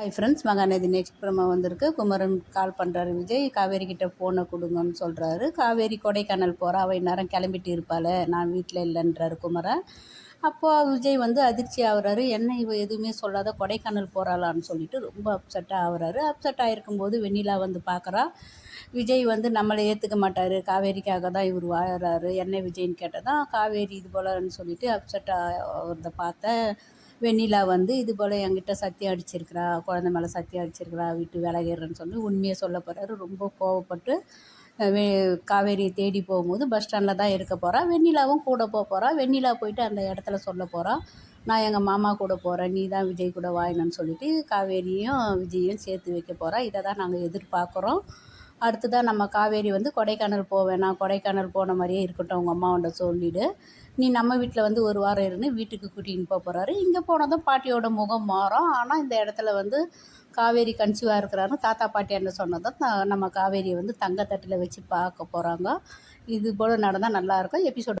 Hi friends Mahanadi next பிரமா வந்திருக்கு. குமரன் கால் பண்ணுறாரு விஜய். காவேரி கிட்டே ஃபோனை கொடுங்கன்னு சொல்கிறாரு காவேரி கொடைக்கானல் போகிறா அவள் நேரம் கிளம்பிட்டு இருப்பாள். நான் வீட்டில் இல்லைன்றாரு குமரன் அப்போது விஜய் வந்து அதிர்ச்சி ஆகுறாரு. என்ன இவ எதுவுமே சொல்லாத கொடைக்கானல் போகிறாளான்னு சொல்லிட்டு ரொம்ப அப்செட்டாக ஆகுறாரு. அப்செட் ஆகிருக்கும்போது வெண்ணிலா வந்து பார்க்குறா விஜய் வந்து நம்மளை ஏற்றுக்க மாட்டார். காவேரிக்காக தான் இவர் வாழறாரு என்ன விஜய்ன்னு கேட்டால் தான் காவேரி இது போலன்னு சொல்லிட்டு அப்செட் ஆகிறத பார்த்தேன் வெண்ணிலா வந்து இது போல் என்கிட்ட சத்தியம் அடிச்சிருக்கிறா குழந்த மேலே சத்தியம் அடிச்சிருக்கிறா விட்டு விலகிடுறேன்னு சொல்லி உண்மையை சொல்ல போகிறாரு ரொம்ப கோவப்பட்டு வெ காவேரியை தேடி போகும்போது பஸ் ஸ்டாண்டில் தான் இருக்க போகிறா வெண்ணிலாவும் கூட போக போகிறா வெண்ணிலா போயிட்டு அந்த இடத்துல சொல்ல போகிறா நான் எங்கள் மாமா கூட போகிறேன் நீ தான் விஜய் கூட வாயினன்னு சொல்லிட்டு காவேரியும் விஜயையும் சேர்த்து வைக்க போகிறா இதை தான் நாங்கள் எதிர்பார்க்குறோம். அடுத்ததாக நம்ம காவேரி வந்து கொடைக்கானல் போவேன் நான் கொடைக்கானல் போன மாதிரியே இருக்கட்டும் உங்கள் அம்மாவோட சொல்லிவிடு நீ நம்ம வீட்டில் வந்து ஒரு வாரம் இருந்து வீட்டுக்கு கூட்டின்னு போக போகிறாரு இங்கே போனதும் பாட்டியோட முகம் மாறும். ஆனால் இந்த இடத்துல வந்து காவேரி கன்சீவாக இருக்கிறாருன்னு தாத்தா பாட்டி என்ன சொன்னதும் நம்ம காவேரியை வந்து தங்கத்தட்டில் வச்சு பார்க்க போகிறாங்க இது போல் நடந்தால் நல்லாயிருக்கும் எபிசோட்